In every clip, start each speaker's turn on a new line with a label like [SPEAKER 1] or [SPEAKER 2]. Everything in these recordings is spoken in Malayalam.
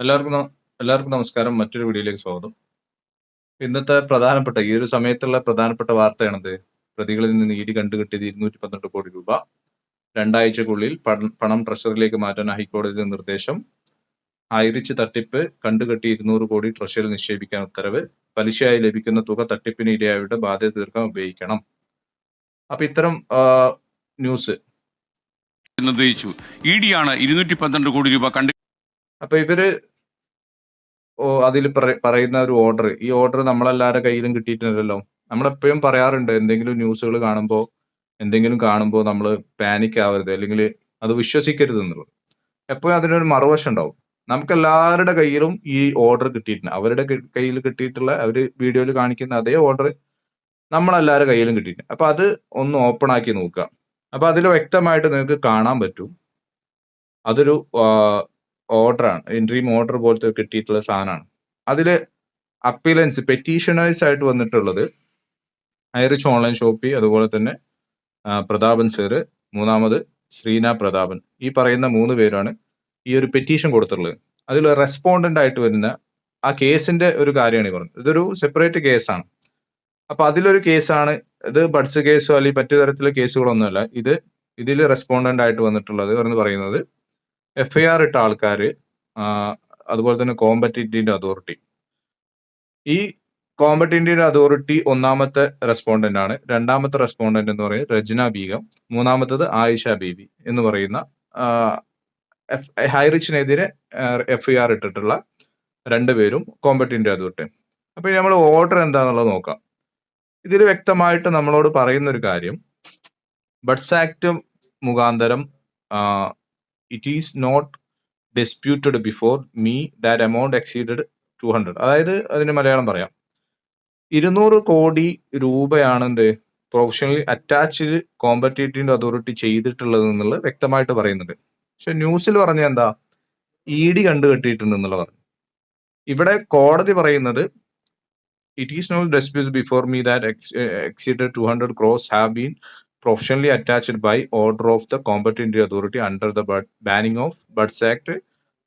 [SPEAKER 1] എല്ലാവർക്കും എല്ലാവർക്കും നമസ്കാരം. മറ്റൊരു വീഡിയോയിലേക്ക് സ്വാഗതം. ഇന്നത്തെ പ്രധാനപ്പെട്ട ഈ ഒരു സമയത്തുള്ള പ്രധാനപ്പെട്ട വാർത്തയാണത്. പ്രതികളിൽ നിന്ന് ഇടി കണ്ടുകിട്ടിയത് ഇരുന്നൂറ്റി പന്ത്രണ്ട് കോടി രൂപ. രണ്ടാഴ്ചക്കുള്ളിൽ പണം ട്രഷറിയിലേക്ക് മാറ്റാൻ ഹൈക്കോടതിയുടെ നിർദ്ദേശം. ആയിരിച്ച് തട്ടിപ്പ് കണ്ടുകെട്ടി ഇരുന്നൂറ് കോടി ട്രഷറിൽ നിക്ഷേപിക്കാൻ ഉത്തരവ്. പലിശയായി ലഭിക്കുന്ന തുക തട്ടിപ്പിന് ഇരയായുടെ ബാധ്യത തീർക്കാൻ ഉപയോഗിക്കണം. അപ്പൊ ഇത്തരം ന്യൂസ്.
[SPEAKER 2] നിർദ്ദേശിച്ചു. ഇ ഡി ആണ് ഇരുന്നൂറ്റി പന്ത്രണ്ട് കോടി രൂപ കണ്ടു
[SPEAKER 1] അപ്പൊ ഇവർ ഓ അതിൽ പറയുന്ന ഒരു ഓർഡർ ഈ ഓർഡർ നമ്മളെല്ലാവരുടെ കയ്യിലും കിട്ടിയിട്ടില്ലല്ലോ. നമ്മളെപ്പോഴും പറയാറുണ്ട് എന്തെങ്കിലും ന്യൂസുകൾ കാണുമ്പോൾ എന്തെങ്കിലും കാണുമ്പോൾ നമ്മൾ പാനിക് ആവരുത് അല്ലെങ്കിൽ അത് വിശ്വസിക്കരുത് എന്നുള്ളത്. എപ്പോഴും അതിനൊരു മറുവശം ഉണ്ടാവും. നമുക്ക് എല്ലാവരുടെ കയ്യിലും ഈ ഓർഡർ കിട്ടിയിട്ടുണ്ട് അവരുടെ കയ്യിൽ കിട്ടിയിട്ടുള്ള അവർ വീഡിയോയിൽ കാണിക്കുന്ന അതേ ഓർഡർ നമ്മളെല്ലാവരുടെ കയ്യിലും കിട്ടിയിട്ടുണ്ട് അപ്പൊ അത് ഒന്ന് ഓപ്പൺ ആക്കി നോക്കുക. അപ്പൊ അതിൽ വ്യക്തമായിട്ട് നിങ്ങൾക്ക് കാണാൻ പറ്റും. അതൊരു ഓർഡറാണ് ഇൻട്രീം ഓർഡർ പോലത്തെ കിട്ടിയിട്ടുള്ള സാധനമാണ്. അതിൽ അപ്പീലൻസ് പെറ്റീഷനേഴ്സ് ആയിട്ട് വന്നിട്ടുള്ളത് ഐറിച്ച് ഓൺലൈൻ ഷോപ്പി അതുപോലെ തന്നെ പ്രതാപൻ സാറ് മൂന്നാമത് ശ്രീന പ്രതാപൻ. ഈ പറയുന്ന മൂന്ന് പേരാണ് ഈ ഒരു പെറ്റീഷൻ കൊടുത്തിട്ടുള്ളത്. അതിൽ റെസ്പോണ്ടന്റ് ആയിട്ട് വരുന്ന ആ കേസിന്റെ ഒരു കാര്യമാണ് ഈ പറഞ്ഞത്. ഇതൊരു സെപ്പറേറ്റ് കേസാണ്. അപ്പൊ അതിലൊരു കേസാണ് ഇത് ബഡ്സ് കേസോ അല്ലെങ്കിൽ മറ്റു തരത്തിലുള്ള കേസുകളൊന്നുമല്ല. ഇത് ഇതിൽ റെസ്പോണ്ടന്റ് ആയിട്ട് വന്നിട്ടുള്ളത് എന്ന് പറയുന്നത് എഫ് ഐ ആർ ഇട്ട ആൾക്കാർ അതുപോലെ തന്നെ കോമ്പറ്റീറ്റിന്റെ അതോറിറ്റി ഈ കോമ്പറ്റീറ്റിന്റെ അതോറിറ്റി ഒന്നാമത്തെ റെസ്പോണ്ടന്റ് ആണ്. രണ്ടാമത്തെ റെസ്പോണ്ടന്റ് എന്ന് പറയുന്നത് രജന ബീഗം. മൂന്നാമത്തത് ആയിഷ ബീബി എന്ന് പറയുന്ന ഹൈറിച്ചിനെതിരെ എഫ് ഐ ആർ ഇട്ടിട്ടുള്ള രണ്ടുപേരും കോമ്പറ്റീറ്റീവ് അതോറിറ്റി അപ്പൊ നമ്മൾ ഓർഡർ എന്താന്നുള്ളത് നോക്കാം. ഇതിൽ വ്യക്തമായിട്ട് നമ്മളോട് പറയുന്ന ഒരു കാര്യം ബഡ്സ് ആക്ട് മുഖാന്തരം it is not disputed before me that amount exceeded two hundred അതായത് അതിന് മലയാളം പറയാം. ഇരുന്നൂറ് കോടി രൂപയാണ് എന്ത് പ്രൊഫഷണലി അറ്റാച്ച്ഡ് കോമ്പറ്റേറ്റീവ് അതോറിറ്റി ചെയ്തിട്ടുള്ളത് എന്നുള്ളത് വ്യക്തമായിട്ട് പറയുന്നുണ്ട്. പക്ഷെ ന്യൂസിൽ പറഞ്ഞ എന്താ? ഇ ഡി കണ്ടുകെട്ടിയിട്ടുണ്ട് എന്നുള്ള പറഞ്ഞു. ഇവിടെ കോടതി പറയുന്നത് it is not dispute before me that exceeded two hundred crores have been professionally attached by order of the competitive authority under the banning of BUDS act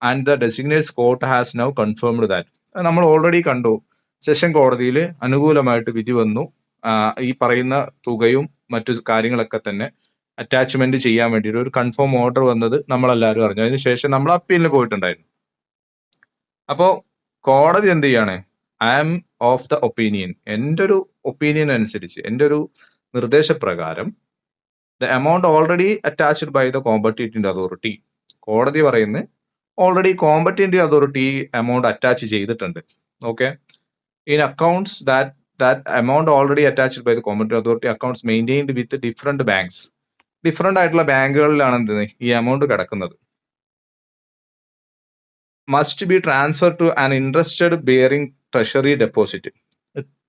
[SPEAKER 1] and the designates court has now confirmed that നമ്മൾ ഓൾറെഡി കണ്ടു. സെഷൻ കോടതിയിൽ അനുകൂലമായിട്ട് വിധി വന്നു. ഈ പറയുന്ന തുകയും മറ്റു കാര്യങ്ങളൊക്കെ തന്നെ അറ്റാച്ച്മെന്റ് ചെയ്യാൻ വേണ്ടിയിട്ട് ഒരു കൺഫേം ഓർഡർ വന്നത് നമ്മളെല്ലാവരും അറിഞ്ഞു. അതിനുശേഷം നമ്മൾ അപ്പീലിന് പോയിട്ടുണ്ടായിരുന്നു. അപ്പോ കോടതി എന്ത് ചെയ്യാണ്? I am of the opinion എന്റെ ഒരു ഒപ്പീനിയൻ അനുസരിച്ച് എന്റെ ഒരു നിർദ്ദേശപ്രകാരം the amount already attached by the competitive authority കോടതി പറയുന്നത് already competitive authority amount attach ചെയ്തിട്ടുണ്ട്. Okay in accounts that that amount already attached by the competitive authority accounts maintained with different banks different ആയിട്ടുള്ള ബാങ്കുകളിലാണ് എന്ത് ഈ എമൗണ്ട് കിടക്കുന്നത്. Must be transfer to an interested bearing treasury deposit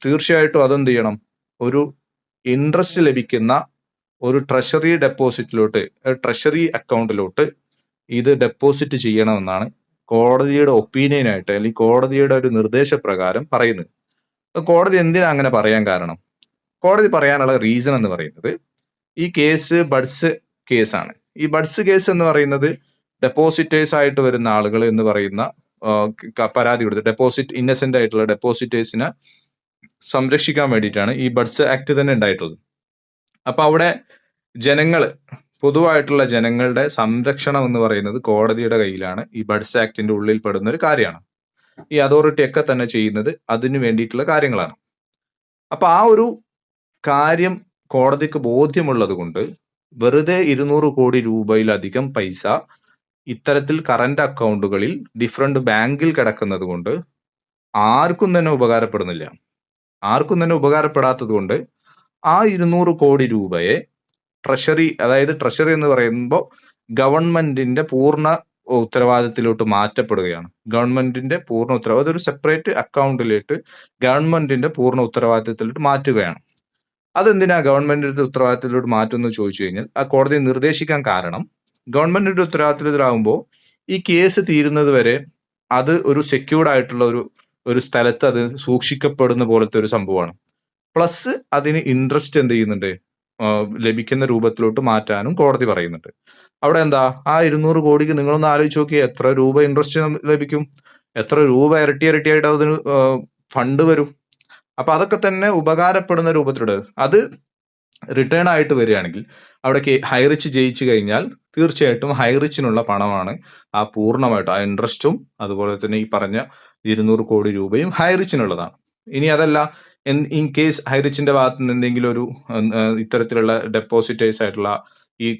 [SPEAKER 1] തീർച്ചയായിട്ടും അതെന്ത് ചെയ്യണം? ഒരു ഇൻട്രസ്റ്റ് ലഭിക്കുന്ന ഒരു ട്രഷറി ഡെപ്പോസിറ്റിലോട്ട് ട്രഷറി അക്കൗണ്ടിലോട്ട് ഇത് ഡെപ്പോസിറ്റ് ചെയ്യണമെന്നാണ് കോടതിയുടെ ഒപ്പീനിയനായിട്ട് അല്ലെങ്കിൽ കോടതിയുടെ ഒരു നിർദ്ദേശപ്രകാരം പറയുന്നത്. കോടതി എന്തിനാ അങ്ങനെ പറയാൻ കാരണം? കോടതി പറയാനുള്ള റീസൺ എന്ന് പറയുന്നത് ഈ കേസ് ബഡ്സ് കേസാണ്. ഈ ബഡ്സ് കേസ് എന്ന് പറയുന്നത് ഡെപ്പോസിറ്റേഴ്സ് ആയിട്ട് വരുന്ന ആളുകൾ എന്ന് പറയുന്ന പരാതി കൊടുത്ത് ഡെപ്പോസിറ്റ് ഇന്നസെന്റ് ആയിട്ടുള്ള ഡെപ്പോസിറ്റേഴ്സിനെ സംരക്ഷിക്കാൻ വേണ്ടിയിട്ടാണ് ഈ ബഡ്സ് ആക്ട് തന്നെ ഉണ്ടായിട്ടുള്ളത്. അപ്പൊ അവിടെ ജനങ്ങൾ പൊതുവായിട്ടുള്ള ജനങ്ങളുടെ സംരക്ഷണം എന്ന് പറയുന്നത് കോടതിയുടെ കയ്യിലാണ്. ഈ ബഡ്സ് ആക്ടിന്റെ ഉള്ളിൽ പെടുന്ന ഒരു കാര്യമാണ്. ഈ അതോറിറ്റി ഒക്കെ തന്നെ ചെയ്യുന്നത് അതിനു വേണ്ടിയിട്ടുള്ള കാര്യങ്ങളാണ്. അപ്പൊ ആ ഒരു കാര്യം കോടതിക്ക് ബോധ്യമുള്ളത് കൊണ്ട് വെറുതെ ഇരുന്നൂറ് കോടി രൂപയിലധികം പൈസ ഇത്തരത്തിൽ കറന്റ് അക്കൗണ്ടുകളിൽ ഡിഫറെന്റ് ബാങ്കിൽ കിടക്കുന്നത് കൊണ്ട് ആർക്കും തന്നെ ഉപകാരപ്പെടുന്നില്ല. ആർക്കും തന്നെ ഉപകാരപ്പെടാത്തത് കൊണ്ട് ആ ഇരുന്നൂറ് കോടി രൂപയെ ട്രഷറി അതായത് ട്രഷറി എന്ന് പറയുമ്പോൾ ഗവൺമെന്റിന്റെ പൂർണ ഉത്തരവാദിത്തത്തിലോട്ട് മാറ്റപ്പെടുകയാണ്. ഗവൺമെന്റിന്റെ പൂർണ ഉത്തരവാദിത്വം അതൊരു സെപ്പറേറ്റ് അക്കൗണ്ടിലേക്ക് ഗവൺമെന്റിന്റെ പൂർണ ഉത്തരവാദിത്തത്തിലോട്ട് മാറ്റുകയാണ്. അതെന്തിനാ ഗവൺമെന്റിന്റെ ഉത്തരവാദിത്തത്തിലോട്ട് മാറ്റുമെന്ന് ചോദിച്ചു കഴിഞ്ഞാൽ ആ കോടതി നിർദ്ദേശിക്കാൻ കാരണം ഗവൺമെന്റിന്റെ ഉത്തരവാദിത്തത്തിലാവുമ്പോൾ ഈ കേസ് തീരുന്നത് വരെ അത് ഒരു സെക്യൂർഡ് ആയിട്ടുള്ള ഒരു ഒരു സ്ഥലത്ത് അത് സൂക്ഷിക്കപ്പെടുന്ന പോലത്തെ ഒരു സംഭവമാണ്. പ്ലസ് അതിന് ഇൻട്രസ്റ്റ് എന്ത് ചെയ്യുന്നുണ്ട്? ലഭിക്കുന്ന രൂപത്തിലോട്ട് മാറ്റാനും കോടതി പറയുന്നുണ്ട്. അവിടെ എന്താ? ആ ഇരുന്നൂറ് കോടിക്ക് നിങ്ങളൊന്ന് ആലോചിച്ച് നോക്കിയേ എത്ര രൂപ ഇൻട്രസ്റ്റ് ലഭിക്കും? എത്ര രൂപ ഇരട്ടി ഇരട്ടിയായിട്ട് അതിന് ഫണ്ട് വരും? അപ്പൊ അതൊക്കെ തന്നെ ഉപകാരപ്പെടുന്ന രൂപത്തിലൂടെ അത് റിട്ടേൺ ആയിട്ട് വരികയാണെങ്കിൽ അവിടെ ഹൈറിച്ച് ജയിച്ചു കഴിഞ്ഞാൽ തീർച്ചയായിട്ടും ഹൈറിച്ചിനുള്ള പണമാണ് ആ പൂർണമായിട്ട് ആ ഇൻട്രസ്റ്റും അതുപോലെ തന്നെ ഈ പറഞ്ഞ ഇരുന്നൂറ് കോടി രൂപയും ഹൈറിച്ചിനുള്ളതാണ് ഇനി അതല്ല ഇൻ കേസ് ഹൈറിച്ചിന്റെ ഭാഗത്ത് നിന്ന് എന്തെങ്കിലും ഒരു ഇത്തരത്തിലുള്ള ഡെപ്പോസിറ്റേഴ്സ് ആയിട്ടുള്ള ഈ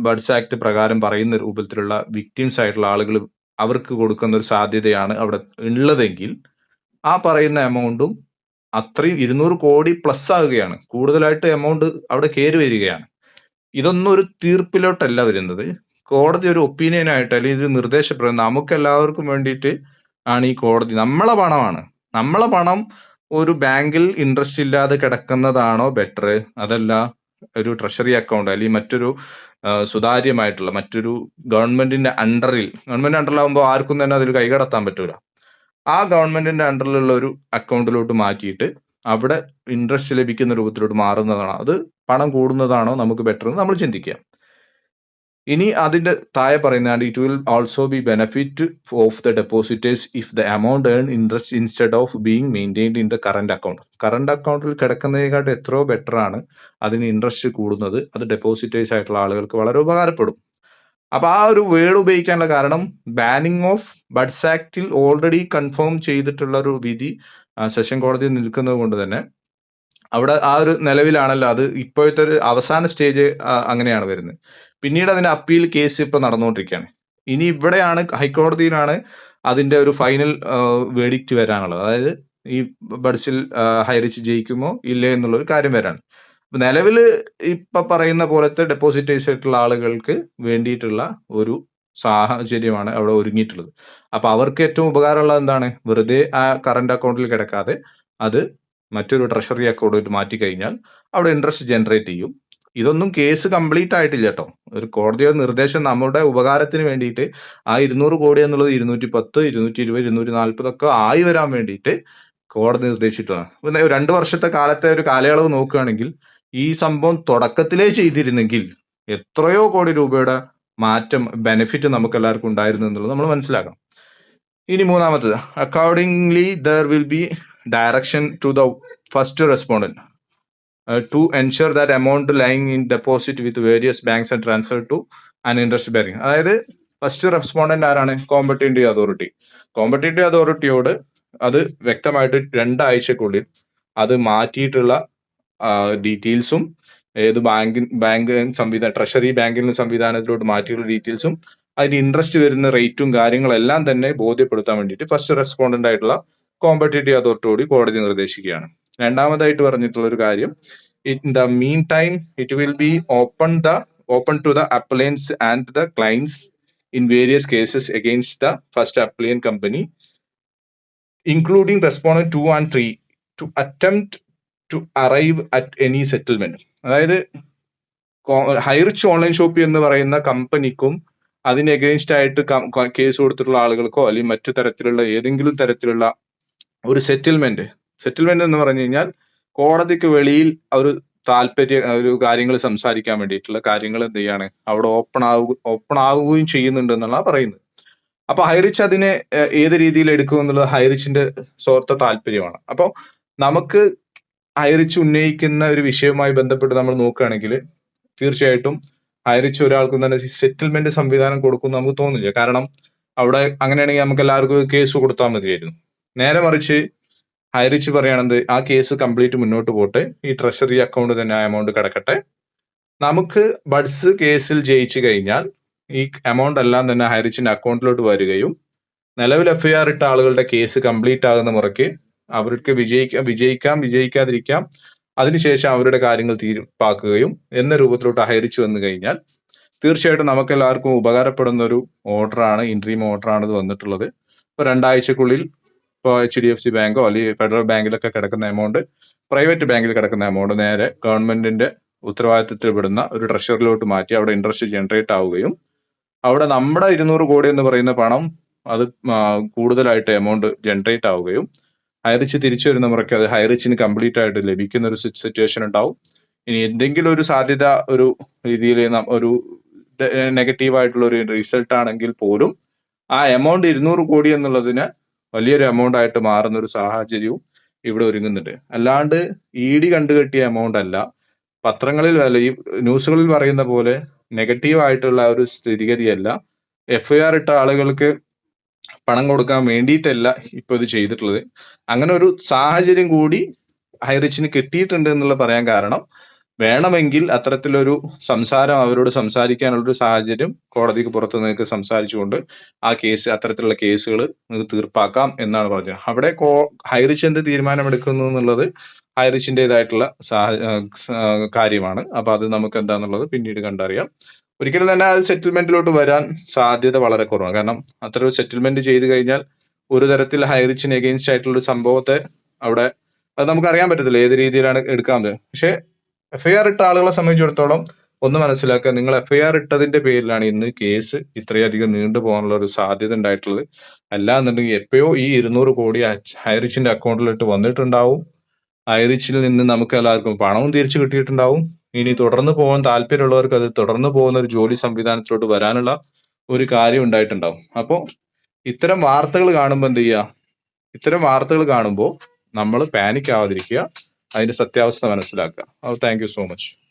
[SPEAKER 1] ബഡ്സ് ആക്ട് പ്രകാരം പറയുന്ന രൂപത്തിലുള്ള വിക്ടിംസ് ആയിട്ടുള്ള ആളുകൾ അവർക്ക് കൊടുക്കുന്ന ഒരു സാധ്യതയാണ് അവിടെ ഉള്ളതെങ്കിൽ ആ പറയുന്ന എമൗണ്ടും അത്രയും ഇരുന്നൂറ് കോടി പ്ലസ് ആകുകയാണ്. കൂടുതലായിട്ട് എമൗണ്ട് അവിടെ കയറി വരികയാണ്. ഇതൊന്നും ഒരു തീർപ്പിലോട്ടല്ല വരുന്നത്. കോടതി ഒരു ഒപ്പീനിയൻ ആയിട്ട് അല്ലെങ്കിൽ ഒരു നിർദ്ദേശപ്രകാരം നമുക്ക് എല്ലാവർക്കും വേണ്ടിയിട്ട് ആണ് ഈ കോടതി. നമ്മളെ പണമാണ്. നമ്മളെ പണം ഒരു ബാങ്കിൽ ഇൻട്രസ്റ്റ് ഇല്ലാതെ കിടക്കുന്നതാണോ ബെറ്റർ അതല്ല ഒരു ട്രഷറി അക്കൗണ്ട് അല്ലെങ്കിൽ മറ്റൊരു സുതാര്യമായിട്ടുള്ള മറ്റൊരു ഗവൺമെന്റിന്റെ അണ്ടറിൽ ഗവൺമെന്റ് അണ്ടറിലാവുമ്പോൾ ആർക്കും തന്നെ അതിൽ കൈകടത്താൻ പറ്റൂല. ആ ഗവൺമെന്റിന്റെ അണ്ടറിലുള്ള ഒരു അക്കൗണ്ടിലോട്ട് മാറ്റിയിട്ട് അവിടെ ഇൻട്രസ്റ്റ് ലഭിക്കുന്ന രൂപത്തിലോട്ട് മാറുന്നതാണോ? അത് പണം കൂടുന്നതാണോ? നമുക്ക് ബെറ്റർ എന്ന് നമ്മൾ ചിന്തിക്കുക ഇനി അതിന്റെ താഴെ പറയുന്നതാണ് it will also be benefit of the depositors if the amount earn interest instead of being maintained in the current account current അക്കൗണ്ടിൽ കിടക്കുന്നതിനെക്കാട്ട് എത്രയോ ബെറ്റർ ആണ് അതിന് ഇൻട്രസ്റ്റ് കൂടുന്നത്. അത് ഡെപ്പോസിറ്റേഴ്സ് ആയിട്ടുള്ള ആളുകൾക്ക് വളരെ ഉപകാരപ്പെടും. അപ്പോൾ ആ ഒരു വേർഡ് ഉപയോഗിക്കാനുള്ള കാരണം ബാനിങ് ഓഫ് ബഡ്സ് ആക്ടിൽ ഓൾറെഡി കൺഫേം ചെയ്തിട്ടുള്ള ഒരു വിധി സെഷൻ കോടതിയിൽ നിൽക്കുന്നത് കൊണ്ട് തന്നെ അവിടെ ആ ഒരു നിലവിലാണല്ലോ അത് ഇപ്പോഴത്തെ ഒരു അവസാന സ്റ്റേജ് അങ്ങനെയാണ് വരുന്നത്. പിന്നീട് അതിന്റെ അപ്പീൽ കേസ് ഇപ്പൊ നടന്നുകൊണ്ടിരിക്കുകയാണ്. ഇനി ഇവിടെയാണ് ഹൈക്കോടതിയിലാണ് അതിന്റെ ഒരു ഫൈനൽ വേഡിക്റ്റ് വരാനുള്ളത്. അതായത് ഈ ബഡ്സിൽ ഹൈറിച്ച് ജയിക്കുമോ ഇല്ലേ എന്നുള്ളൊരു കാര്യം വരാണ്. നിലവിൽ ഇപ്പൊ പറയുന്ന പോലത്തെ ഡെപ്പോസിറ്റേഴ്സ് ആയിട്ടുള്ള ആളുകൾക്ക് വേണ്ടിയിട്ടുള്ള ഒരു സാഹചര്യമാണ് അവിടെ ഒരുങ്ങിയിട്ടുള്ളത്. അപ്പൊ അവർക്ക് ഏറ്റവും ഉപകാരമുള്ളത് എന്താണ്? വെറുതെ ആ കറണ്ട് അക്കൗണ്ടിൽ കിടക്കാതെ അത് മറ്റൊരു ട്രഷറി അക്കൗണ്ടിൽ മാറ്റി കഴിഞ്ഞാൽ അവിടെ ഇൻട്രസ്റ്റ് ജനറേറ്റ് ചെയ്യും. ഇതൊന്നും കേസ് കംപ്ലീറ്റ് ആയിട്ടില്ല കേട്ടോ ഒരു കോടതിയുടെ നിർദ്ദേശം നമ്മുടെ ഉപകാരത്തിന് വേണ്ടിയിട്ട് ആ ഇരുന്നൂറ് കോടി എന്നുള്ളത് ഇരുന്നൂറ്റി പത്ത് ഇരുന്നൂറ്റി ഇരുപത് ഇരുന്നൂറ്റി നാൽപ്പതൊക്കെ ആയി വരാൻ വേണ്ടിയിട്ട് കോടതി നിർദ്ദേശിച്ചിട്ടാണ് പിന്നെ രണ്ട് വർഷത്തെ കാലത്തെ ഒരു കാലയളവ് നോക്കുകയാണെങ്കിൽ ഈ സംഭവം തുടക്കത്തിലേ ചെയ്തിരുന്നെങ്കിൽ എത്രയോ കോടി രൂപയുടെ മാറ്റം ബെനിഫിറ്റ് നമുക്ക് എല്ലാവർക്കും ഉണ്ടായിരുന്നു എന്നുള്ളത് നമ്മൾ മനസ്സിലാക്കണം. ഇനി മൂന്നാമത്തത്. Accordingly there will be direction to the first respondent to ensure that amount lying in deposit with various banks and transfer to an interest bearing അതായത് ഫസ്റ്റ് റെസ്പോണ്ടന്റ് ആരാണ്? കോമ്പറ്റേറ്റീവ് അതോറിറ്റി കോമ്പറ്റേറ്റീവ് അതോറിറ്റിയോട് അത് വ്യക്തമായിട്ട് രണ്ടാഴ്ചക്കുള്ളിൽ അത് മാറ്റിയിട്ടുള്ള ഡീറ്റെയിൽസും ഏത് ബാങ്കിൻ ബാങ്ക് സംവിധാനം ട്രഷറി ബാങ്കിന്റെ സംവിധാനത്തിലോട്ട് മാറ്റിയിട്ടുള്ള ഡീറ്റെയിൽസും അതിന് ഇൻട്രസ്റ്റ് വരുന്ന റേറ്റും കാര്യങ്ങളെല്ലാം തന്നെ ബോധ്യപ്പെടുത്താൻ വേണ്ടിയിട്ട് ഫസ്റ്റ് റെസ്പോണ്ടന്റ് ആയിട്ടുള്ള കോമ്പറ്റേറ്റീവ് അതോറിറ്റിയോട് കോടതി നിർദ്ദേശിക്കുകയാണ്. രണ്ടാമതായിട്ട് പറഞ്ഞിട്ടുള്ള ഒരു കാര്യം in the mean time it will be open the open to the appliance and the clients in various cases against the first appliance company including respond two and three to attempt to arrive at any settlement അതായത് ഹൈറിച്ച് ഓൺലൈൻ ഷോപ്പ് എന്ന് പറയുന്ന കമ്പനിക്കും അതിന് എഗെയിൻസ്റ്റ് ആയിട്ട് കേസ് കൊടുത്തിട്ടുള്ള ആളുകൾക്കോ അല്ലെങ്കിൽ മറ്റു തരത്തിലുള്ള ഏതെങ്കിലും തരത്തിലുള്ള ഒരു സെറ്റിൽമെന്റ് സെറ്റിൽമെന്റ് എന്ന് പറഞ്ഞു കഴിഞ്ഞാൽ കോടതിക്ക് വെളിയിൽ ഒരു താല്പര്യ ഒരു കാര്യങ്ങൾ സംസാരിക്കാൻ വേണ്ടിയിട്ടുള്ള കാര്യങ്ങൾ എന്ത് ചെയ്യാണ്? അവിടെ ഓപ്പൺ ആവുക ഓപ്പൺ ആവുകയും ചെയ്യുന്നുണ്ട് എന്നുള്ള പറയുന്നത്. അപ്പൊ ഹൈറിച്ച് അതിനെ ഏത് രീതിയിൽ എടുക്കും എന്നുള്ളത് ഹൈറിച്ചിന്റെ സ്വാർത്ഥ താല്പര്യമാണ്. അപ്പൊ നമുക്ക് ഹൈറിച്ച് ഉന്നയിക്കുന്ന ഒരു വിഷയവുമായി ബന്ധപ്പെട്ട് നമ്മൾ നോക്കുകയാണെങ്കിൽ തീർച്ചയായിട്ടും ഹൈറിച്ച് ഒരാൾക്കും തന്നെ സെറ്റിൽമെന്റ് സംവിധാനം കൊടുക്കും നമുക്ക് തോന്നില്ല. കാരണം അവിടെ അങ്ങനെയാണെങ്കിൽ നമുക്ക് എല്ലാവർക്കും കേസ് കൊടുത്താൽ മതിയായിരുന്നു. നേരെ മറിച്ച് ഹൈറിച്ച് പറയുകയാണെന്ത് ആ കേസ് കംപ്ലീറ്റ് മുന്നോട്ട് പോട്ടെ. ഈ ട്രഷറി അക്കൗണ്ട് തന്നെ ആ എമൗണ്ട് കിടക്കട്ടെ. നമുക്ക് ബഡ്സ് കേസിൽ ജയിച്ചു കഴിഞ്ഞാൽ ഈ എമൗണ്ട് എല്ലാം തന്നെ ഹൈറിച്ചിന്റെ അക്കൗണ്ടിലോട്ട് വരികയും നിലവിൽ എഫ്ഐആർ ഇട്ട ആളുകളുടെ കേസ് കംപ്ലീറ്റ് ആകുന്ന മുറയ്ക്ക് അവർക്ക് വിജയിക്കാം വിജയിക്കാം വിജയിക്കാതിരിക്കാം. അതിനുശേഷം അവരുടെ കാര്യങ്ങൾ തീർപ്പാക്കുകയും എന്ന രൂപത്തിലോട്ട് ഹൈറിച്ച് വന്നു കഴിഞ്ഞാൽ തീർച്ചയായിട്ടും നമുക്ക് എല്ലാവർക്കും ഉപകാരപ്പെടുന്ന ഒരു ഓർഡറാണ് ഇൻട്രീം ഓർഡറാണ് ഇത് വന്നിട്ടുള്ളത്. ഇപ്പൊ രണ്ടാഴ്ചക്കുള്ളിൽ ഇപ്പോൾ എച്ച് ഡി എഫ് സി ബാങ്കോ അല്ലെങ്കിൽ ഫെഡറൽ ബാങ്കിലൊക്കെ കിടക്കുന്ന എമൗണ്ട് പ്രൈവറ്റ് ബാങ്കിൽ കിടക്കുന്ന എമൗണ്ട് നേരെ ഗവൺമെന്റിന്റെ ഉത്തരവാദിത്തത്തിൽ പെടുന്ന ഒരു ട്രഷറിലോട്ട് മാറ്റി അവിടെ ഇൻട്രസ്റ്റ് ജനറേറ്റ് ആവുകയും അവിടെ നമ്മുടെ ഇരുന്നൂറ് കോടി എന്ന് പറയുന്ന പണം അത് കൂടുതലായിട്ട് എമൗണ്ട് ജനറേറ്റ് ആവുകയും ഹൈറിച്ച് തിരിച്ചു വരുന്ന മുറയ്ക്ക് അത് ഹൈറിച്ചിന് കംപ്ലീറ്റ് ആയിട്ട് ലഭിക്കുന്ന ഒരു സിറ്റുവേഷൻ ഉണ്ടാവും. ഇനി എന്തെങ്കിലും ഒരു സാധ്യത ഒരു രീതിയിൽ ഒരു നെഗറ്റീവ് ആയിട്ടുള്ള ഒരു റിസൾട്ട് ആണെങ്കിൽ പോലും ആ എമൗണ്ട് ഇരുന്നൂറ് കോടി എന്നുള്ളതിന് വലിയൊരു എമൗണ്ട് ആയിട്ട് മാറുന്ന ഒരു സാഹചര്യവും ഇവിടെ ഒരുങ്ങുന്നുണ്ട്. അല്ലാണ്ട് ഇ ഡി കണ്ടുകെട്ടിയ എമൗണ്ട് അല്ല. പത്രങ്ങളിൽ അല്ല ഈ ന്യൂസുകളിൽ പറയുന്ന പോലെ നെഗറ്റീവ് ആയിട്ടുള്ള ഒരു സ്ഥിതിഗതിയല്ല. എഫ് ഐ ആർ ഇട്ട ആളുകൾക്ക് പണം കൊടുക്കാൻ വേണ്ടിയിട്ടല്ല ഇപ്പൊ ഇത് ചെയ്തിട്ടുള്ളത്. അങ്ങനെ ഒരു സാഹചര്യം കൂടി ഹൈറിച്ചിന് കിട്ടിയിട്ടുണ്ട് എന്നുള്ള പറയാൻ കാരണം വേണമെങ്കിൽ അത്തരത്തിലൊരു സംസാരം അവരോട് സംസാരിക്കാനുള്ള ഒരു സാഹചര്യം കോടതിക്ക് പുറത്ത് നിങ്ങൾക്ക് സംസാരിച്ചുകൊണ്ട് ആ കേസ് അത്തരത്തിലുള്ള കേസുകൾ നിങ്ങൾക്ക് തീർപ്പാക്കാം എന്നാണ് പറഞ്ഞത്. അവിടെ കോ ഹൈറിച്ച് എന്ത് തീരുമാനമെടുക്കുന്നു എന്നുള്ളത് ഹൈറിച്ചിന്റെതായിട്ടുള്ള കാര്യമാണ്. അപ്പൊ അത് നമുക്ക് എന്താന്നുള്ളത് പിന്നീട് കണ്ടറിയാം. ഒരിക്കലും തന്നെ അത് സെറ്റിൽമെന്റിലോട്ട് വരാൻ സാധ്യത വളരെ കുറവാണ്. കാരണം അത്ര ഒരു സെറ്റിൽമെന്റ് ചെയ്തു കഴിഞ്ഞാൽ ഒരു തരത്തിൽ ഹൈറിച്ചിന് എഗെയിൻസ്റ്റ് ആയിട്ടുള്ള ഒരു സംഭവത്തെ അവിടെ അത് നമുക്ക് അറിയാൻ പറ്റത്തില്ല. ഏത് രീതിയിലാണ് എടുക്കാൻ പക്ഷെ എഫ്ഐആർ ഇട്ട ആളുകളെ സംബന്ധിച്ചിടത്തോളം ഒന്ന് മനസ്സിലാക്കുക നിങ്ങൾ എഫ്ഐആർ ഇട്ടതിന്റെ പേരിലാണ് ഇന്ന് കേസ് ഇത്രയധികം നീണ്ടു പോകാനുള്ള ഒരു സാധ്യത ഉണ്ടായിട്ടുള്ളത്. അല്ല എന്നുണ്ടെങ്കിൽ എപ്പോഴോ ഈ ഇരുന്നൂറ് കോടി ഹൈറിച്ചിന്റെ അക്കൗണ്ടിലിട്ട് വന്നിട്ടുണ്ടാവും. ഹൈറിച്ചിൽ നിന്ന് നമുക്ക് എല്ലാവർക്കും പണവും തിരിച്ചു കിട്ടിയിട്ടുണ്ടാവും. ഇനി തുടർന്ന് പോകാൻ താല്പര്യമുള്ളവർക്ക് അത് തുടർന്ന് പോകുന്ന ഒരു ജോലി സംവിധാനത്തിലോട്ട് വരാനുള്ള ഒരു കാര്യം ഉണ്ടായിട്ടുണ്ടാവും. അപ്പോൾ ഇത്തരം വാർത്തകൾ കാണുമ്പോൾ എന്ത് ചെയ്യുക? ഇത്തരം വാർത്തകൾ കാണുമ്പോൾ നമ്മൾ പാനിക് ആവാതിരിക്കുക. അതിന്റെ സത്യാവസ്ഥ മനസ്സിലാക്കുക. Thank you so much